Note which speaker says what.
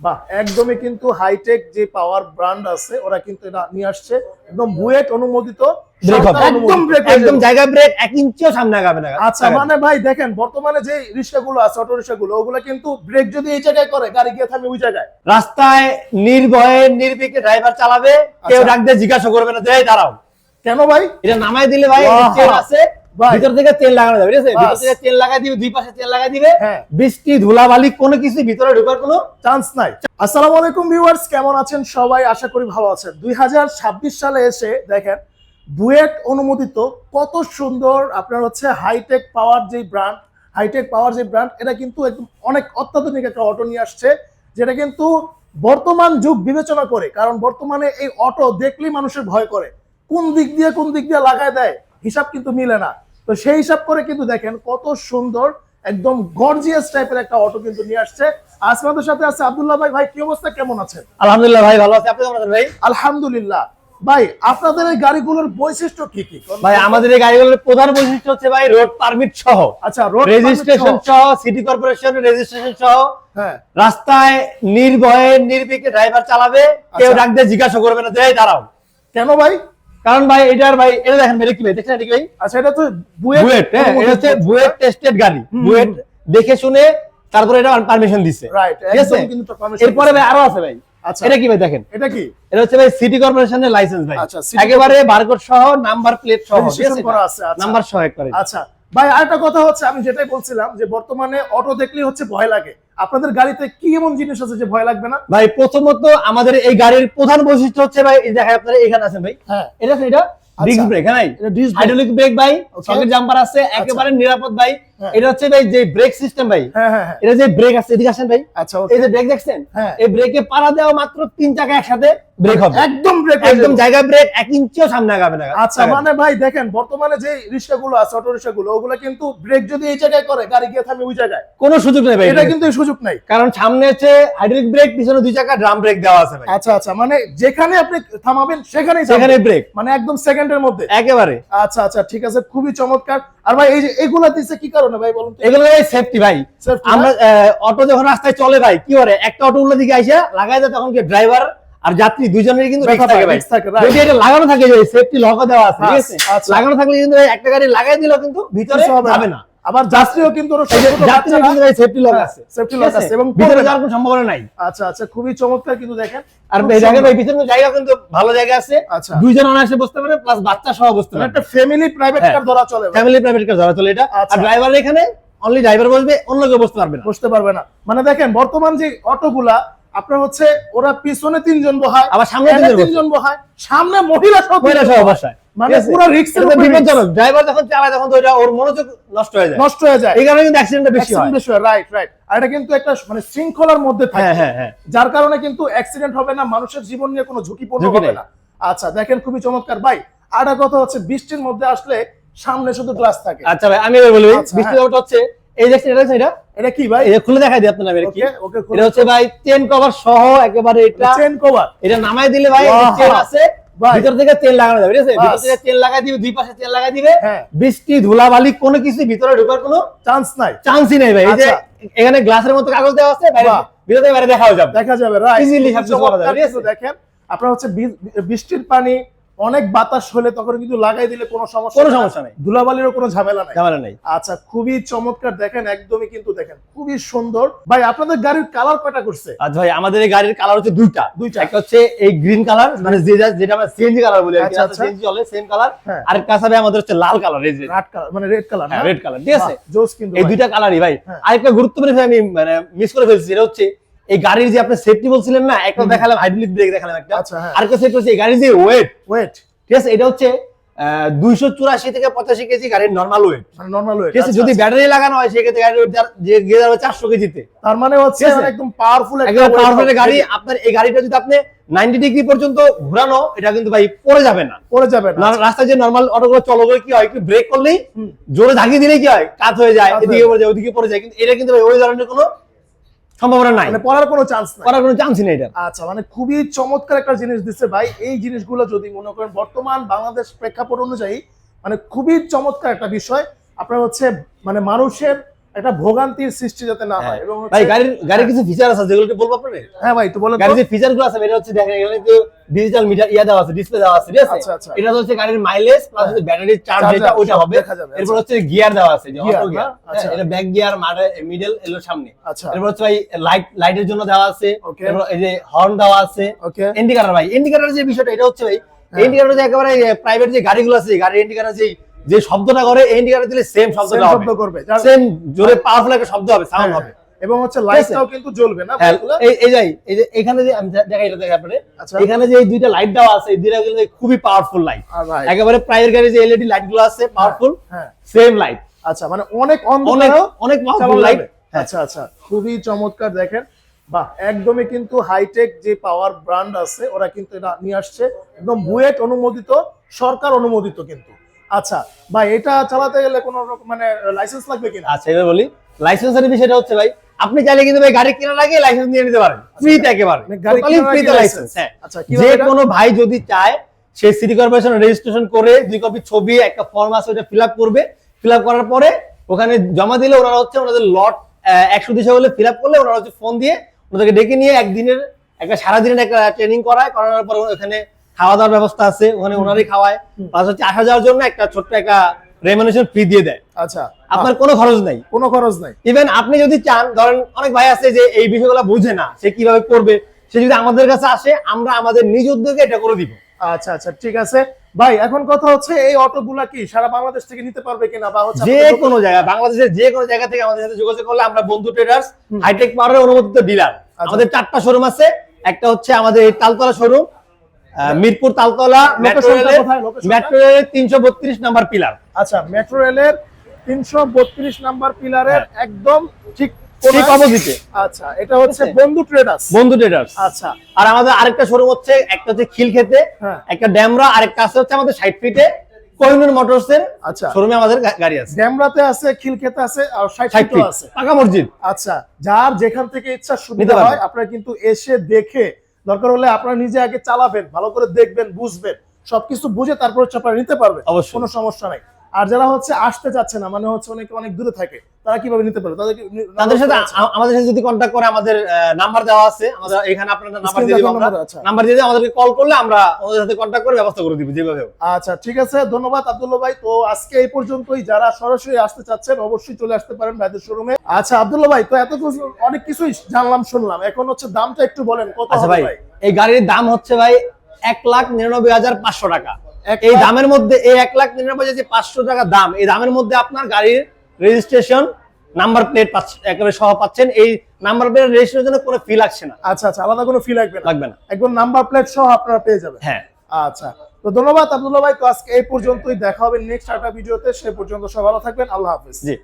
Speaker 1: বাহ। একদমই কিন্তু হাইটেক যে পাওয়ার ব্র্যান্ড আছে ওরা কিন্তু এটা নিয়ে আসছে। একদম বুয়েট অনুমোদিত
Speaker 2: ব্রেক হবে
Speaker 1: সরকার
Speaker 2: একদম
Speaker 1: অনুমোদিত।
Speaker 2: ব্রেক এক ইঞ্চিও সামনে আগাবে না।
Speaker 1: আচ্ছা মানে ভাই দেখেন বর্তমানে যে রিক্সাগুলো আছে অটো রিক্সাগুলো ওগুলো কিন্তু ব্রেক যদি এই জায়গায় করে গাড়ি গিয়ে থামে ওই জায়গায়।
Speaker 2: রাস্তায় নির্ভয়ে নির্বিকে ড্রাইভার চালাবে কেউ
Speaker 1: আচ্ছা।
Speaker 2: ডাক দিয়ে জিজ্ঞাসা করবে না যে দাঁড়াও।
Speaker 1: কেন ভাই?
Speaker 2: এটা নামাই দিলে ভাই আছে। ভিতর থেকে তেল লাগানো যাবে ঠিক আছে? ভিতর থেকে তেল লাগাই দিবে দুই পাশে তেল লাগাই দিবে।
Speaker 1: হ্যাঁ।
Speaker 2: বৃষ্টি ধুলাবালি কোনো কিছু ভিতরে ঢোকার কোনো
Speaker 1: চান্স নাই। আসসালামু আলাইকুম ভিউয়ার্স কেমন আছেন সবাই? আশা করি ভালো আছেন। দুই সালে এসে দেখেন বুয়েট অনুমোদিত কত সুন্দর আপনার হচ্ছে হাইটেক পাওয়ার যে ব্র্যান্ড হাইটেক পাওয়ার যে ব্র্যান্ড এটা কিন্তু একদম অনেক অত্যাধুনিক একটা অটো নিয়ে আসছে যেটা কিন্তু বর্তমান যুগ বিবেচনা করে কারণ বর্তমানে এই অটো দেখলেই মানুষের ভয় করে। কোন দিক দিয়ে কোন দিক দিয়ে লাগায় দেয় হিসাব কিন্তু মিলে না। তো সেই হিসাব করে কিন্তু দেখেন কত সুন্দর একদম গর্জিয়াস টাইপের একটা অটো কিন্তু নিয়ে আসছে। আজকে আমাদের সাথে আছে আব্দুল্লাহ ভাই। ভাই কি অবস্থা? কেমন আছেন?
Speaker 2: আলহামদুলিল্লাহ ভাই ভালো আছে। আপনি কেমন আছেন ভাই?
Speaker 1: আলহামদুলিল্লাহ। ভাই আপনাদের এই গাড়িগুলোর বৈশিষ্ট্য কি কি?
Speaker 2: ভাই আমাদের এই গাড়িগুলোর প্রধান বৈশিষ্ট্য হচ্ছে ভাই রোড পারমিট সহ।
Speaker 1: আচ্ছা রোড
Speaker 2: রেজিস্ট্রেশন সহ। সিটি কর্পোরেশন রেজিস্ট্রেশন সহ।
Speaker 1: হ্যাঁ।
Speaker 2: রাস্তায় নির্ভয়ে নির্বিকে ড্রাইভার চালাবে। কেউ
Speaker 1: আচ্ছা।
Speaker 2: ডাক দিয়ে জিজ্ঞাসা করবে না যে দাঁড়াও।
Speaker 1: কেন ভাই?
Speaker 2: কারণ ভাই এটার ভাই এটা দেখেন ভাই কি ভাই? দেখেন এটা কি ভাই?
Speaker 1: আচ্ছা এটা তো বুয়েট
Speaker 2: বুয়েট হ্যাঁ এটা হচ্ছে বুয়েট টেস্টেড গাড়ি। বুয়েট দেখে শুনে তারপরে এটা পারমিশন দিচ্ছে
Speaker 1: রাইট
Speaker 2: ঠিক আছে?
Speaker 1: একদম কিন্তু পারমিশন
Speaker 2: এরপরে ভাই আরও আছে ভাই।
Speaker 1: আচ্ছা।
Speaker 2: এটা কি ভাই দেখেন?
Speaker 1: এটা কি?
Speaker 2: এটা হচ্ছে ভাই সিটি কর্পোরেশনের লাইসেন্স ভাই।
Speaker 1: আচ্ছা,
Speaker 2: একেবারে বারকোড সহ নাম্বার প্লেট সহ
Speaker 1: করা আছে, আচ্ছা।
Speaker 2: নাম্বার সহ একবারে
Speaker 1: আচ্ছা ভাই আরেকটা কথা হচ্ছে আমি যেটাই বলছিলাম যে বর্তমানে অটো দেখলেই হচ্ছে ভয় লাগে। আপনাদের গাড়িতে কি এমন জিনিস আছে যে ভয় লাগবে না?
Speaker 2: ভাই প্রথমত আমাদের এই গাড়ির প্রধান বৈশিষ্ট্য হচ্ছে ভাই এই দেখেন আপনারা এখানে আছেন ভাই।
Speaker 1: হ্যাঁ।
Speaker 2: এটা এটা ডিস্ক
Speaker 1: আচ্ছা।
Speaker 2: ব্রেক হ্যাঁ
Speaker 1: disc
Speaker 2: হাইড্রোলিক ব্রেক ভাই সকেট জাম্পার আছে একেবারে নিরাপদ ভাই।
Speaker 1: হ্যাঁ।
Speaker 2: এটা হচ্ছে ভাই যে ব্রেক সিস্টেম ভাই।
Speaker 1: হ্যাঁ হ্যাঁ হ্যাঁ।
Speaker 2: এটা যে ব্রেক আছে এদিকে আসেন ভাই।
Speaker 1: আচ্ছা
Speaker 2: এই যে ব্রেক দেখছেন?
Speaker 1: হ্যাঁ।
Speaker 2: এই ব্রেকে পাড়া দেওয়া মাত্র তিন চাকা একসাথে ব্রেক হবে।
Speaker 1: একদম ব্রেক
Speaker 2: একদম জায়গায় ব্রেক এক ইঞ্চিও সামনে আগাবে না।
Speaker 1: আচ্ছা মানে ভাই দেখেন বর্তমানে যে রিক্সাগুলো আছে অটো রিক্সাগুলো ওগুলো কিন্তু ব্রেক যদি এই জায়গায় করে গাড়ি গিয়ে থামে ওই জায়গায়।
Speaker 2: কোনো সুযোগ নেই ভাই
Speaker 1: এটা কিন্তু সুযোগ নাই।
Speaker 2: কারণ সামনে হচ্ছে হাইড্রোলিক ব্রেক পিছনে দুই চাকা ড্রাম ব্রেক দেওয়া আছে ভাই।
Speaker 1: আচ্ছা আচ্ছা মানে যেখানে আপনি থামাবেন সেখানেই
Speaker 2: সেখানে ব্রেক
Speaker 1: মানে একদম সেকেন্ডের মধ্যে।
Speaker 2: একেবারে।
Speaker 1: আচ্ছা আচ্ছা ঠিক আছে খুবই চমৎকার। আর ভাই এই যে এগুলা দিচ্ছে কি কারণে? ভাই বলুন
Speaker 2: এগুলো ভাই সেফটি ভাই। আমরা অটো যখন রাস্তায় চলে ভাই কি করে? একটা অটো উল্টো দিকে আইসা লাগাই দেয় তখন কি ড্রাইভার আর যাত্রী দুজনের কিন্তু. যদি এটা লাগানো থাকে সেফটি লকও দেওয়া আছে ঠিক
Speaker 1: আচ্ছা,
Speaker 2: আছে?
Speaker 1: আচ্ছা।
Speaker 2: লাগানো থাকলে কিন্তু একটা গাড়ি লাগাই দিলেও কিন্তু ভিতরে
Speaker 1: হবে
Speaker 2: না।
Speaker 1: আবার যাত্রীও কিন্তু ওরা
Speaker 2: এই যে
Speaker 1: ছোট ছোট
Speaker 2: যাত্রীর
Speaker 1: বাচ্চারা-
Speaker 2: কিন্তু সেফটি লক
Speaker 1: হ্যাঁ,
Speaker 2: আছে।
Speaker 1: safety
Speaker 2: ঠিক আছে?
Speaker 1: আছে এবং
Speaker 2: ভিতরে যাওয়ার কোনো সম্ভাবনা নাই।
Speaker 1: আচ্ছা আচ্ছা খুবই চমৎকার কিন্তু দেখেন।
Speaker 2: আর এই
Speaker 1: সুন্দর।
Speaker 2: পিছনে জায়গা কিন্তু ভালো জায়গা আছে।
Speaker 1: আচ্ছা।
Speaker 2: দুইজন অনায়াসে বসতে পারে প্লাস বাচ্চা সহ বসতে
Speaker 1: মানে
Speaker 2: পারে
Speaker 1: একটা ফ্যামিলি প্রাইভেট। কার ধরা চলে
Speaker 2: ফ্যামিলি প্রাইভেট কার ধরা চলে এটা।
Speaker 1: আচ্ছা।
Speaker 2: আর ড্রাইভার এখানে অনলি ড্রাইভার বসবে অন্য কেউ বসতে পারবে না।
Speaker 1: বসতে পারবে না। মানে দেখেন বর্তমান যে অটোগুলা আপনার হচ্ছে ওরা পিছনে তিনজন বহায়
Speaker 2: আবার সামনে তিনজন
Speaker 1: বহায় সামনে মহিলা সহ
Speaker 2: মহিলা সহ বসায়।
Speaker 1: মানে পুরো
Speaker 2: এটা বিপজ্জনক। ড্রাইভার যখন চালায় তখন তো এটা ওর মনোযোগ নষ্ট হয়ে যায়।
Speaker 1: নষ্ট হয়ে যায়।
Speaker 2: এই কারণে কিন্তু অ্যাক্সিডেন্টটা বেশি হয়।
Speaker 1: রাইট রাইট আর এটা কিন্তু একটা মানে শৃঙ্খলার মধ্যে থাকে।
Speaker 2: হ্যাঁ হ্যাঁ হ্যাঁ।
Speaker 1: যার কারণে কিন্তু অ্যাক্সিডেন্ট হবে না মানুষের জীবন নিয়ে কোনো ঝুঁকিপূর্ণ
Speaker 2: ঝুঁকি
Speaker 1: হবে না। আচ্ছা দেখেন খুবই চমৎকার। ভাই আর কথা হচ্ছে বৃষ্টির মধ্যে আসলে সামনে শুধু গ্লাস থাকে।
Speaker 2: আচ্ছা ভাই আমি এবার বলি
Speaker 1: আচ্ছা, হ্যাঁ।
Speaker 2: ব্যাপারটা হচ্ছে এই দেখছেন এটা? এটা
Speaker 1: এটা কি ভাই?
Speaker 2: এটা খুলে দেখাই দিই আপনার নামে কি। এটা হচ্ছে ভাই চেন কভার সহ একেবারে এটা
Speaker 1: চেন কভার
Speaker 2: এটা নামাই দিলে ভাই। চেন আছে। ভিতর থেকে তেল লাগানো যাবে ঠিক আছে? ভিতর থেকে তেল লাগাই দিবে দুই পাশে তেল লাগাই দিবে।
Speaker 1: হ্যাঁ।
Speaker 2: বৃষ্টি ধুলাবালি কোনো কিছু ভিতরে ঢোকার কোনো
Speaker 1: চান্স নাই।
Speaker 2: চান্সই নাই ভাই। এই যে
Speaker 1: আচ্ছা।
Speaker 2: এখানে গ্লাসের মতো কাগজ দেওয়া আছে ভিতর থেকে বাইরে দেখাও যাবে।
Speaker 1: দেখা যাবে রাইট
Speaker 2: সবকিছু করা যাবে,
Speaker 1: দেখেন আপনার হচ্ছে বৃষ্টির পানি অনেক বাতাস হলে তখন কিন্তু লাগাই দিলে কোনো সমস্যা
Speaker 2: কোনো সমস্যা নেই।
Speaker 1: ধুলাবালিরও কোনো ঝামেলা নাই।
Speaker 2: ঝামেলা নেই।
Speaker 1: আচ্ছা খুবই চমৎকার দেখেন একদমই কিন্তু দেখেন খুবই সুন্দর। ভাই আপনাদের গাড়ির কালার কয়টা করছে?
Speaker 2: আচ্ছা ভাই আমাদের এই গাড়ির কালার হচ্ছে দুইটা।
Speaker 1: দুইটা।
Speaker 2: একটা হচ্ছে এই গ্রিন কালার মানে যে যেটা আমরা সিএনজি কালার বলি
Speaker 1: আচ্ছা, আচ্ছা।
Speaker 2: সিএনজি চলে সেম কালার।
Speaker 1: হ্যাঁ।
Speaker 2: আরেকটা আছে ভাই আমাদের হচ্ছে লাল কালার এই যে
Speaker 1: রেড কালার মানে রেড কালার
Speaker 2: রেড কালার ঠিক আছে।
Speaker 1: জোস কিন্তু
Speaker 2: এই দুইটা কালারই ভাই।
Speaker 1: হ্যাঁ।
Speaker 2: আরেকটা গুরুত্বপূর্ণ আমি মানে মিস করে ফেলছি এটা হচ্ছে এই গাড়ির যে আপনি সেফটি বলছিলেন না একটা দেখালাম হাইড্রোলিক ব্রেক দেখালাম একটা।
Speaker 1: আচ্ছা
Speaker 2: আরেকটা সেফটি হচ্ছে এই গাড়ির যে ওয়েট
Speaker 1: ওয়েট
Speaker 2: ঠিক আছে এটা হচ্ছে দুইশো চুরাশি থেকে পঁচাশি কেজি গাড়ির নর্মাল ওয়েট
Speaker 1: নরমাল ওয়েট
Speaker 2: ঠিক আছে যদি ব্যাটারি লাগানো হয় সেক্ষেত্রে গাড়ির যে গিয়ে যাবে চারশো কেজিতে।
Speaker 1: তার মানে হচ্ছে? মানে একদম পাওয়ারফুল
Speaker 2: একদম পাওয়ারফুল গাড়ি আপনার এই গাড়িটা যদি আপনি নাইনটি ডিগ্রি পর্যন্ত ঘোরানো এটা কিন্তু ভাই পড়ে যাবে না।
Speaker 1: পড়ে যাবে না।
Speaker 2: রাস্তায় যে নর্মাল অটোগুলো চলো কি হয় একটু ব্রেক করলেই জোরে ধাক্কিয়ে দিলে কি হয় কাত হয়ে যায় এদিকে পড়ে যায় ওদিকে পড়ে যায়। কিন্তু এটা কিন্তু ভাই ওই ধরনের কোনো সম্ভাবনা নাই।
Speaker 1: মানে পড়ার কোনো চান্স নাই।
Speaker 2: পড়ার কোনো চান্সই নেই এটা
Speaker 1: আচ্ছা মানে খুবই চমৎকার একটা জিনিস দিচ্ছে ভাই। এই জিনিসগুলো যদি মনে করেন বর্তমান বাংলাদেশ প্রেক্ষাপট অনুযায়ী মানে খুবই চমৎকার একটা বিষয়। আপনার হচ্ছে মানে মানুষের একটা ভোগান্তির সৃষ্টি যাতে না হয় এবং
Speaker 2: ভাই গাড়ির গাড়ির কিছু ফিচার আছে যেগুলো বলব আপনাদের
Speaker 1: হ্যাঁ ভাই একটু বলেন
Speaker 2: গাড়ির যে ফিচারগুলো আছে এটা হচ্ছে দেখেন এখানে যে ডিজিটাল মিটার ইয়া দেওয়া আছে ডিসপ্লে দেওয়া আছে ঠিক আছে?
Speaker 1: আচ্ছা, আচ্ছা।
Speaker 2: এটা হচ্ছে গাড়ির মাইলেজ প্লাস হচ্ছে ব্যাটারি চার্জ যেটা
Speaker 1: সব
Speaker 2: হবে। এরপর
Speaker 1: আচ্ছা।
Speaker 2: হচ্ছে গিয়ার দেওয়া আছে যে অটো গিয়ার
Speaker 1: আচ্ছা।
Speaker 2: এটা ব্যাক গিয়ার মাঝে মিডল এলো সামনে। এরপর হচ্ছে ভাই লাইট লাইটের জন্য দেওয়া আছে। এরপর এই যে হর্ন দেওয়া আছে।
Speaker 1: ওকে
Speaker 2: ইন্ডিকেটর ভাই ইন্ডিকেটর যে বিষয়টা এটা হচ্ছে ভাই
Speaker 1: হ্যাঁ।
Speaker 2: ইন্ডিকেটর যে একেবারে প্রাইভেট যে গাড়িগুলো আছে গাড়ির ইন্ডিকেটর যে যে শব্দটা করে ইন্ডিকেটর দিলে সেম শব্দটা হবে।
Speaker 1: শব্দ করবে।
Speaker 2: সেম জোরে পাওয়ারফুল একটা শব্দ হবে সাউন্ড
Speaker 1: হ্যাঁ,
Speaker 2: হবে।
Speaker 1: এবং হচ্ছে লাইটটাও কিন্তু জ্বলবে না
Speaker 2: হ্যাঁ? এই এই যাই এই যে এখানে যে আমি দেখাই এটা দেখে আপনাদের।
Speaker 1: আচ্ছা।
Speaker 2: এখানে যে এই দুইটা লাইট দেওয়া আছে এই দুইটা কিন্তু খুবই পাওয়ারফুল লাইট একেবারে প্রাইভেট গাড়ি যে এলইডি লাইটগুলো আছে পাওয়ারফুল
Speaker 1: হ্যাঁ।
Speaker 2: সেম লাইট
Speaker 1: আচ্ছা মানে অনেক
Speaker 2: অনেক অনেক পাওয়ারফুল লাইট
Speaker 1: আচ্ছা আচ্ছা খুবই চমৎকার দেখেন। বাহ একদমই কিন্তু হাইটেক যে পাওয়ার ব্র্যান্ড আছে ওরা কিন্তু এটা নিয়ে আসছে। একদম বুয়েট অনুমোদিত সরকার অনুমোদিত কিন্তু। আচ্ছা ভাই এটা চালাতে গেলে কোনো রকম মানে লাইসেন্স লাগবে কিনা?
Speaker 2: আচ্ছা এবার বলি লাইসেন্সের বিষয়টা হচ্ছে ভাই আপনি চাইলে কিন্তু ভাই গাড়ি কেনার আগে লাইসেন্স নিয়ে নিতে পারেন ফ্রিতে একেবারে।
Speaker 1: মানে গাড়ি
Speaker 2: টোটালি ফ্রিতে লাইসেন্স হ্যাঁ।
Speaker 1: আচ্ছা
Speaker 2: যে কোনো ভাই যদি চায় সে সিটি কর্পোরেশন রেজিস্ট্রেশন করে দুই কপি ছবি একটা ফর্ম আছে ওটা ফিল আপ করবে। ফিল আপ করার পরে ওখানে জমা দিলে ওনারা হচ্ছে ওনাদের লট একশো দিশা হলে ফিল আপ করলে ওনারা হচ্ছে ফোন দিয়ে ওনাদেরকে ডেকে নিয়ে একদিনের একটা সারাদিনের একটা ট্রেনিং করায় করানোর পর ওখানে খাওয়া দাওয়ার ব্যবস্থা আছে ওখানে ওনারই খাওয়ায়। হচ্ছে আসা যাওয়ার জন্য একটা ছোট্ট একটা রেমুনেশন ফি দিয়ে দেয়।
Speaker 1: আচ্ছা
Speaker 2: আপনার কোনো খরচ নাই।
Speaker 1: কোনো খরচ নাই।
Speaker 2: ইভেন আপনি যদি চান ধরেন অনেক ভাই আছে যে এই বিষয়গুলো বুঝে না সে কীভাবে করবে সে যদি আমাদের কাছে আসে আমরা আমাদের নিজ উদ্যোগে এটা করে দিব।
Speaker 1: আচ্ছা আচ্ছা ঠিক আছে। ভাই এখন কথা হচ্ছে এই অটো অটোগুলা কি সারা বাংলাদেশ থেকে নিতে পারবে কিনা বা হচ্ছে
Speaker 2: যে কোনো জায়গায় বাংলাদেশের যে কোনো জায়গা থেকে আমাদের সাথে যোগাযোগ করলে আমরা বন্ধু ট্রেডার্স হাইটেক পাওয়ারের অনুমোদিত ডিলার
Speaker 1: আচ্ছা।
Speaker 2: আমাদের চারটা শোরুম আছে একটা হচ্ছে আমাদের তালতলা শোরুম মিরপুর তালতলা মেট্রো রেলের তিনশো বত্রিশ নাম্বার পিলার
Speaker 1: আচ্ছা মেট্রো রেলের তিনশো বত্রিশ নাম্বার পিলারের
Speaker 2: হ্যাঁ।
Speaker 1: একদম ঠিক
Speaker 2: ঠিক অপোজিটে
Speaker 1: আচ্ছা এটা হচ্ছে বন্ধু ট্রেডার্স
Speaker 2: বন্ধু ট্রেডার্স
Speaker 1: আচ্ছা।
Speaker 2: আর আমাদের আরেকটা শোরুম হচ্ছে একটা হচ্ছে
Speaker 1: হ্যাঁ।
Speaker 2: একটা ড্যামরা আরেকটা আছে হচ্ছে আমাদের সাইড ফিটে কোহিনুর মোটরস এর
Speaker 1: আচ্ছা।
Speaker 2: শোরুমে আমাদের গাড়ি আছে।
Speaker 1: ড্যামরাতে আছে আছে আর সাইড
Speaker 2: সাইড ফিট
Speaker 1: আছে।
Speaker 2: পাকা মসজিদ।
Speaker 1: আচ্ছা যার যেখান থেকে ইচ্ছা সুবিধা হয় আপনারা কিন্তু এসে দেখে দরকার হলে আপনারা নিজে আগে চালাবেন ভালো করে দেখবেন বুঝবেন সবকিছু বুঝে তারপর হচ্ছে আপনারা নিতে পারবেন।
Speaker 2: অবশ্যই।
Speaker 1: কোনো সমস্যা নাই। আর যারা হচ্ছে আসতে চাচ্ছে না মানে হচ্ছে অনেকে অনেক দূরে থাকে তারা কীভাবে নিতে পারবে? তাদেরকে
Speaker 2: তাদের সাথে
Speaker 1: আচ্ছা,
Speaker 2: আমাদের সাথে যদি কন্ট্যাক্ট করে আমাদের নাম্বার দেওয়া আছে। আমাদের এখানে আপনার নাম্বার দিয়ে দিব আমরা।
Speaker 1: আচ্ছা।
Speaker 2: নাম্বার দিয়ে দিয়ে আমাদেরকে কল করলে আমরা ওদের সাথে কন্ট্যাক্ট করে ব্যবস্থা করে দিব যেভাবে
Speaker 1: আচ্ছা ঠিক আছে ধন্যবাদ আব্দুল্লাহ ভাই। তো আজকে এই পর্যন্তই যারা সরাসরি আসতে চাচ্ছেন অবশ্যই চলে আসতে পারেন ভাইদের শোরুমে আচ্ছা আব্দুল্লাহ ভাই তো এত কিছু অনেক কিছুই জানলাম শুনলাম। এখন হচ্ছে দামটা একটু বলেন কত
Speaker 2: আচ্ছা ভাই
Speaker 1: ভাই?
Speaker 2: এই গাড়ির দাম হচ্ছে ভাই এক লাখ নিরানব্বই হাজার পাঁচশো টাকা। এই দামের মধ্যে এই এক লাখ নিরানব্বই হাজার যে পাঁচশো টাকা দাম এই দামের মধ্যে আপনার গাড়ির রেজিস্ট্রেশন নাম্বার প্লেট একেবারে সহ পাচ্ছেন। এই নাম্বার প্লেট রেজিস্ট্রেশনের জন্য কোনো ফি লাগছে না।
Speaker 1: আচ্ছা আচ্ছা আলাদা কোনো ফি লাগবে
Speaker 2: লাগবে না।
Speaker 1: একদম নাম্বার প্লেট সহ আপনারা পেয়ে যাবেন।
Speaker 2: হ্যাঁ।
Speaker 1: আচ্ছা তো ধন্যবাদ আব্দুল্লাহ ভাই। তো আজকে এই পর্যন্তই দেখা হবে নেক্সট একটা ভিডিওতে। সে পর্যন্ত সব ভালো থাকবেন। আল্লাহ হাফিজ।
Speaker 2: জি।